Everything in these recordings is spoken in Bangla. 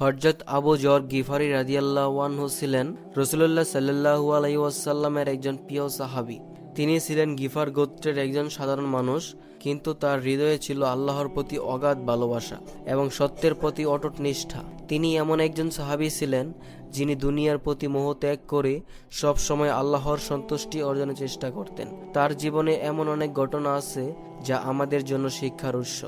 হরজত আবু জর গিফারি রাদিয়াল্লাহু ছিলেন রসুল্লাহ সাল্লাহু আলাইসাল্লামের একজন প্রিয় সাহাবি। তিনি ছিলেন গিফার গোত্রের একজন সাধারণ মানুষ, কিন্তু তার হৃদয়ে ছিল আল্লাহর প্রতি অগাধ ভালোবাসা এবং সত্যের প্রতি অটুট নিষ্ঠা। তিনি এমন একজন সাহাবি ছিলেন, যিনি দুনিয়ার প্রতি মোহ ত্যাগ করে সব সময় আল্লাহর সন্তুষ্টি অর্জনের চেষ্টা করতেন। তার জীবনে এমন অনেক ঘটনা আছে, যা আমাদের জন্য শিক্ষার উৎস।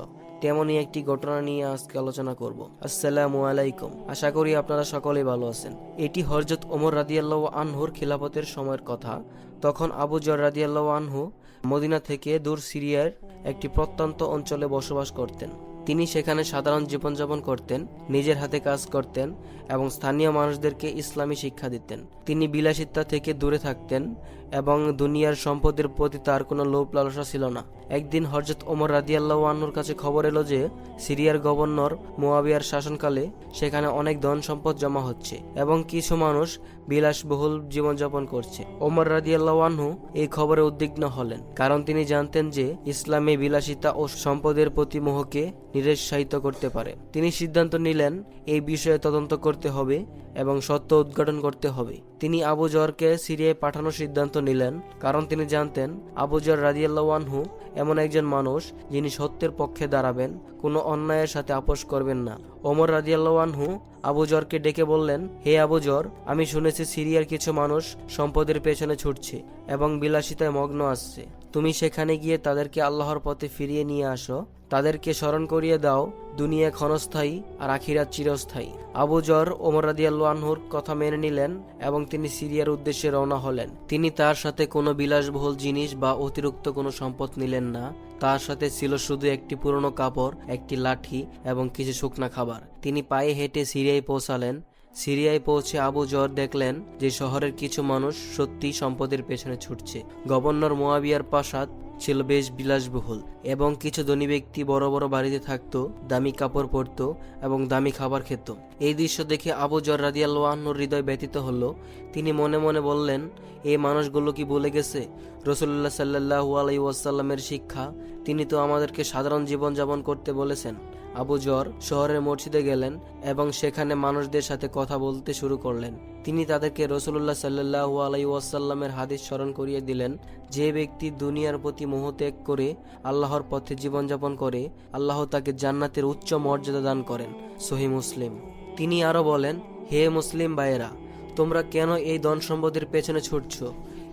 তেমনই একটি ঘটনা নিয়ে আজকে আলোচনা করব। আসসালামু আলাইকুম। আশা করি আপনারা সকলেই ভালো আছেন। এটি হরজত ওমর রাদিয়াল্লাহ আনহুর খিলাফতের সময়ের কথা। তখন আবু জর রাদিয়াল্লাহ আনহু মদিনা থেকে দূর সিরিয়ার একটি প্রত্যন্ত অঞ্চলে বসবাস করতেন। তিনি সেখানে সাধারণ জীবনযাপন করতেন, নিজের হাতে কাজ করতেন এবং স্থানীয় মানুষদেরকে ইসলামী শিক্ষা দিতেন। তিনি বিলাসিতা থেকে দূরে থাকতেন এবং দুনিয়ার সম্পদের প্রতি তার কোনো লোভ লালসা ছিল না। একদিন হরজত ওমর রাদিয়াল্লাহ আন্নুর কাছে খবর এলো যে, সিরিয়ার গভর্নর মোয়াবিয়ার শাসনকালে সেখানে অনেক ধন সম্পদ জমা হচ্ছে এবং কিছু মানুষ বিলাসবহুল জীবনযাপন করছে। ওমর রাদিয়াল্লাহ আনহু এই খবরে উদ্বিগ্ন হলেন, কারণ তিনি জানতেন যে ইসলামে বিলাসিতা ও সম্পদের প্রতি মোহকে নিরুৎসাহিত করতে পারে। তিনি সিদ্ধান্ত নিলেন, এই বিষয়ে তদন্ত করতে হবে এবং সত্য উদ্ঘাটন করতে হবে। তিনি আবু জরকে সিরিয়ায় পাঠানোর সিদ্ধান্ত নিলেন কারণ তিনি জানতেন আবু জর রাদিয়াল্লাহু আনহু এমন একজন মানুষ যিনি সত্যের পক্ষে দাঁড়াবেন, কোনো অন্যায়ের সাথে আপোষ করবেন না। ওমর রাদিয়াল্লাহু আনহু আবু জরকে ডেকে বললেন, হে আবু জর আমি শুনেছি সিরিয়ার কিছু মানুষ সম্পদের পেছনে ছুটছে এবং বিলাসিতায় মগ্ন আসছে। তুমি সেখানে গিয়ে তাদেরকে আল্লাহর পথে ফিরিয়ে নিয়ে আসো তাদেরকে স্মরণ করিয়ে দাও, দুনিয়া ক্ষণস্থায়ী আর আখিরাত চিরস্থায়ী। আবু জর ওমর রাদিয়াল্লাহু আনহুর কথা মেনে নিলেন এবং তিনি সিরিয়ার উদ্দেশ্যে রওনা হলেন। তিনি তার সাথে কোনো বিলাসবহুল জিনিস বা অতিরিক্ত কোনো সম্পদ নিলেন না। তার সাথে ছিল শুধু একটি পুরনো কাপড়, একটি লাঠি এবং কিছু শুকনা খাবার। তিনি পায়ে হেঁটে সিরিয়ায় পৌঁছালেন। সিরিয়ায় পৌঁছে আবু জর দেখলেন যে শহরের কিছু মানুষ সত্যি সম্পদের পেছনে ছুটছে। গভর্নর মোয়াবিয়ার প্রাসাদ ছিল বেশ বিলাসবহুল এবং কিছু ধনী ব্যক্তি বড় বড় বাড়িতে থাকতো, দামি কাপড় পরত এবং দামি খাবার খেত। এই দৃশ্য দেখে আবু জর রাদিয়াল্লাহর হৃদয় ব্যতীত হলো। তিনি মনে মনে বললেন, এই মানুষগুলো কি বলে গেছে? রসুল্লাহ সাল্লাহ আলাই ওয়াসাল্লামের শিক্ষা, তিনি তো আমাদেরকে সাধারণ জীবনযাপন করতে বলেছেন। আবু জর শহরের মসজিদে গেলেন এবং সেখানে মানুষদের সাথে কথা বলতে শুরু করলেন। তিনি তাদেরকে রসুল্লাহ সাল্লাহু আলাই ওয়াসাল্লামের হাদিস স্মরণ করিয়ে দিলেন, যে ব্যক্তি দুনিয়ার প্রতি মোহ ত্যাগ করে, আল্লাহর পথে জীবনযাপন করে, আল্লাহ তাকে জান্নাতের উচ্চ মর্যাদা দান করেন, সহি মুসলিম। তিনি আরও বলেন, হে মুসলিম ভাইয়েরা, তোমরা কেন এই ধন সম্পদের পেছনে ছুটছ?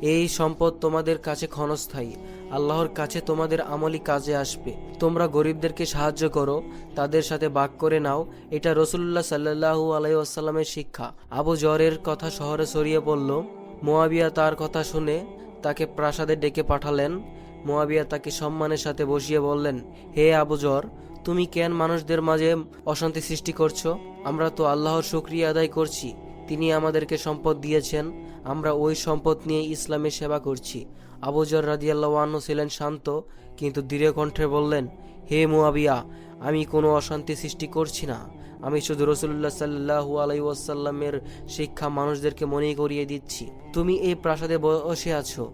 এই সম্পদ তোমাদের কাছে ক্ষণস্থায়ী। আল্লাহর কাছে তোমাদের আমলি কাজে আসবে। তোমরা গরিবদেরকে সাহায্য করো, তাদের সাথে বাক করে নাও। এটা রসুল্লাহ সাল্লাহু আলাইসাল্লামের শিক্ষা। আবু জরের কথা শহরে ছড়িয়ে পড়ল। মোয়াবিয়া তার কথা শুনে তাকে প্রাসাদে ডেকে পাঠালেন। মোয়াবিয়া তাকে সম্মানের সাথে বসিয়ে বললেন, হে আবু জর তুমি কেন মানুষদের মাঝে অশান্তি সৃষ্টি করছ? আমরা তো আল্লাহর শুক্রিয়া আদায় করছি। তিনি আমাদেরকে সম্পদ দিয়েছেন। আমরা ওই সম্পদ নিয়ে ইসলামের সেবা করছি। আবুজর রাদিয়াল্লাহ আনহু ছিলেন শান্ত, কিন্তু দৃঢ় কণ্ঠে বললেন, হে মুয়াবিয়া, আমি কোনো অশান্তি সৃষ্টি করছি না। আমি শুধু রসুল্লাহ সাল্লাহু আলাই ওয়াসাল্লামের শিক্ষা মানুষদেরকে মনে করিয়ে দিচ্ছি। তুমি এই প্রাসাদে বসে আছো,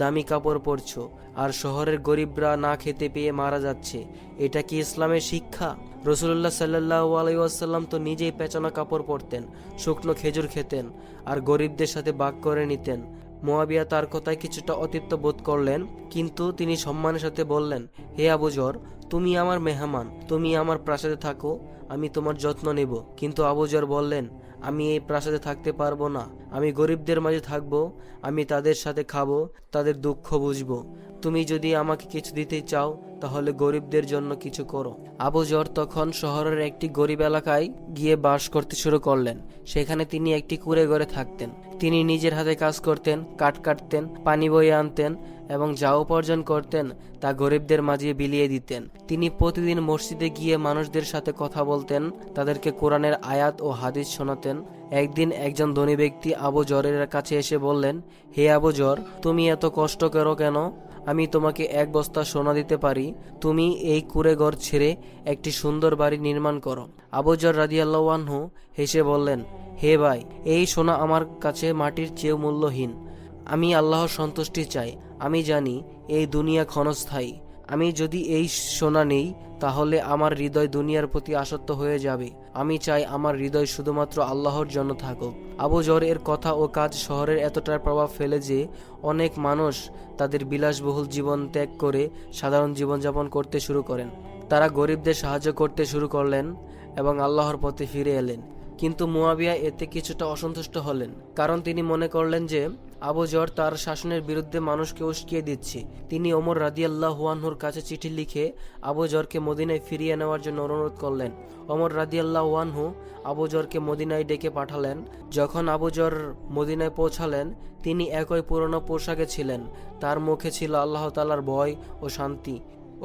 দামি কাপড় পরছো, আর শহরের গরিবরা না খেতে পেয়ে মারা যাচ্ছে। এটা কি ইসলামের শিক্ষা? রসুল্লাহ সাল্লাহ আলাইসাল্লাম তো নিজেই পেঁচানো কাপড় পরতেন, শুকনো খেজুর খেতেন, আর গরিবদের সাথে বাক করে নিতেন। মোয়াবিয়া তার কথায় কিছুটা অতিপ্ত বোধ করলেন, কিন্তু তিনি সম্মানের সাথে বললেন, হে আবুজর তুমি আমার মেহমান, তুমি আমার প্রাসাদে থাকো, আমি তোমার যত্ন নেব। কিন্তু আবুজর বললেন, আমি এই প্রাসাদে থাকতে পারব না, আমি গরিবদের মাঝে থাকব, আমি তাদের সাথে খাব, তাদের দুঃখ বুঝব। তুমি যদি আমাকে কিছু দিতে চাও তাহলে গরিবদের জন্য কিছু করো। আবু জর তখন শহরের একটি গরিব এলাকায় গিয়ে বাস করতে শুরু করলেন। সেখানে তিনি একটি কুড়ে ঘরে থাকতেন। তিনি নিজের হাতে কাজ করতেন, কাঠ কাটতেন, পানি বয়ে আনতেন এবং যা উপার্জন করতেন তা গরিবদের মাঝে বিলিয়ে দিতেন। তিনি প্রতিদিন মসজিদে গিয়ে মানুষদের সাথে কথা বলতেন, তাদেরকে কোরআনের আয়াত ও হাদিস শোনাতেন। একদিন একজন ধনী ব্যক্তি আবু জরের কাছে এসে বললেন, হে আবু জর, তুমি এত কষ্ট করো কেন? আমি তোমাকে এক বস্তা সোনা দিতে পারি, তুমি এই কুড়ে ঘর ছেড়ে একটি সুন্দর বাড়ি নির্মাণ করো। আবুজর রাদিয়াল্লাহু হেসে বললেন, হে ভাই, এই সোনা আমার কাছে মাটির চেয়েও মূল্যহীন। আমি আল্লাহর সন্তুষ্টি চাই। আমি জানি এই দুনিয়া ক্ষণস্থায়ী। আমি যদি এই সোনা নেই, তাহলে আমার হৃদয় দুনিয়ার প্রতি আসক্ত হয়ে যাবে। আমি চাই আমার হৃদয় শুধুমাত্র আল্লাহর জন্য থাকুক। আবু জর এর কথা ও কাজ শহরের এতটা প্রভাব ফেলে যে, অনেক মানুষ তাদের বিলাসবহুল জীবন ত্যাগ করে সাধারণ জীবনযাপন করতে শুরু করেন। তারা গরিবদের সাহায্য করতে শুরু করলেন এবং আল্লাহর পথে ফিরে এলেন। কিন্তু মুয়াবিয়া এতে কিছুটা অসন্তুষ্ট হলেন, কারণ তিনি মনে করলেন যে, আবু জর তার শাসনের বিরুদ্ধে মানুষকে উস্কিয়ে দিচ্ছে। তিনি ওমর রাদিয়াল্লাহ ওয়ানহুর কাছে চিঠি লিখে আবু জরকে মদিনায় ফিরিয়ে নেওয়ার জন্য অনুরোধ করলেন। ওমর রাদিয়াল্লাহ ওয়ানহু আবু জরকে মদিনায় ডেকে পাঠালেন। যখন আবু জর মদিনায় পৌঁছালেন, তিনি একই পুরনো পোশাকে ছিলেন। তার মুখে ছিল আল্লাহ তালার ভয় ও শান্তি।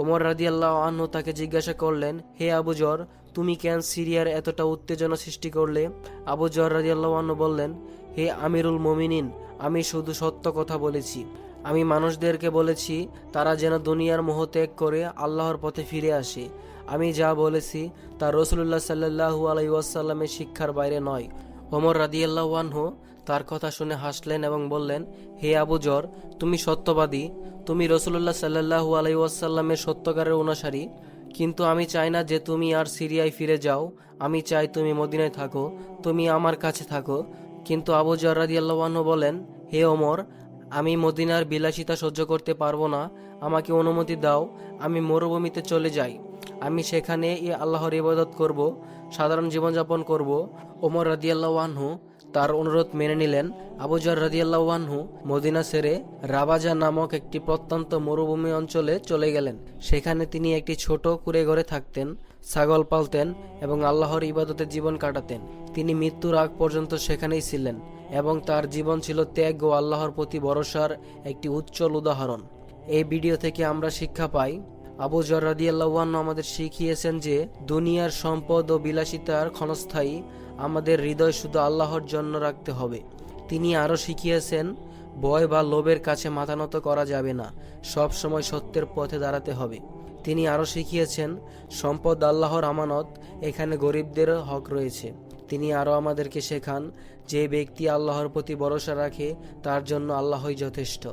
ওমর রাদিয়াল্লাহ আনহু তাকে জিজ্ঞাসা করলেন, হে আবু জর তুমি কেন সিরিয়ার এতটা উত্তেজনা সৃষ্টি করলে? আবু জর রাদিয়াল্লাহ আনহু বললেন, হে আমিরুল মমিনিন, আমি শুধু সত্য কথা বলেছি। আমি মানুষদেরকে বলেছি, তারা যেন দুনিয়ার মোহ ত্যাগ করে আল্লাহর পথে ফিরে আসে। আমি যা বলেছি, তা রসুল্লাহ সাল্লাহু আলাইসাল্লামের শিক্ষার বাইরে নয়। ওমর রাদিয়াল্লাহ আনহু তার কথা শুনে হাসলেন এবং বললেন, হে আবু জর তুমি সত্যবাদী। তুমি রসুল্লাহ সাল্লাহু আলাইসাল্লামের সত্যকারের অনুসারী। কিন্তু আমি চাই না যে তুমি আর সিরিয়ায় ফিরে যাও। আমি চাই তুমি মদিনায় থাকো, তুমি আমার কাছে থাকো। কিন্তু আবু জর রাদিয়াল্লাহু বলেন, হে ওমর, আমি মদিনার বিলাসিতা সহ্য করতে পারব না। আমাকে অনুমতি দাও, আমি মরুভূমিতে চলে যাই। আমি সেখানে আল্লাহর ইবাদত করব, সাধারণ জীবনযাপন করব। ওমর রাদিয়াল্লাহু আনহু তার অনুরোধ মেনে নিলেন আবুজার রাদিয়াল্লাহু আনহু মদিনা ছেড়ে রাবাজা নামক একটি প্রত্যন্ত মরুভূমি অঞ্চলে চলে গেলেন। সেখানে তিনি একটি ছোট কুড়ে ঘরে থাকতেন, ছাগল পালতেন এবং আল্লাহর ইবাদতে জীবন কাটাতেন। তিনি মৃত্যুর আগ পর্যন্ত সেখানেই ছিলেন এবং তার জীবন ছিল ত্যাগ ও আল্লাহর প্রতি ভরসার একটি উজ্জ্বল উদাহরণ। এই ভিডিও থেকে আমরা শিক্ষা পাই আবু জর রাদিয়াল্লাহু আনহু আমাদের শিখিয়েছেন যে, দুনিয়ার সম্পদ ও বিলাসিতার ক্ষণস্থায়ী আমাদের হৃদয় শুধু আল্লাহর জন্য রাখতে হবে। তিনি আরও শিখিয়েছেন, ভয় বা লোভের কাছে মাথা নত করা যাবে না, সব সময় সত্যের পথে দাঁড়াতে হবে। তিনি আরও শিখিয়েছেন, সম্পদ আল্লাহর আমানত, এখানে গরিবদের হক রয়েছে। তিনি আরও আমাদেরকে শেখান যে ব্যক্তি আল্লাহর প্রতি ভরসা রাখে, তার জন্য আল্লাহই যথেষ্ট।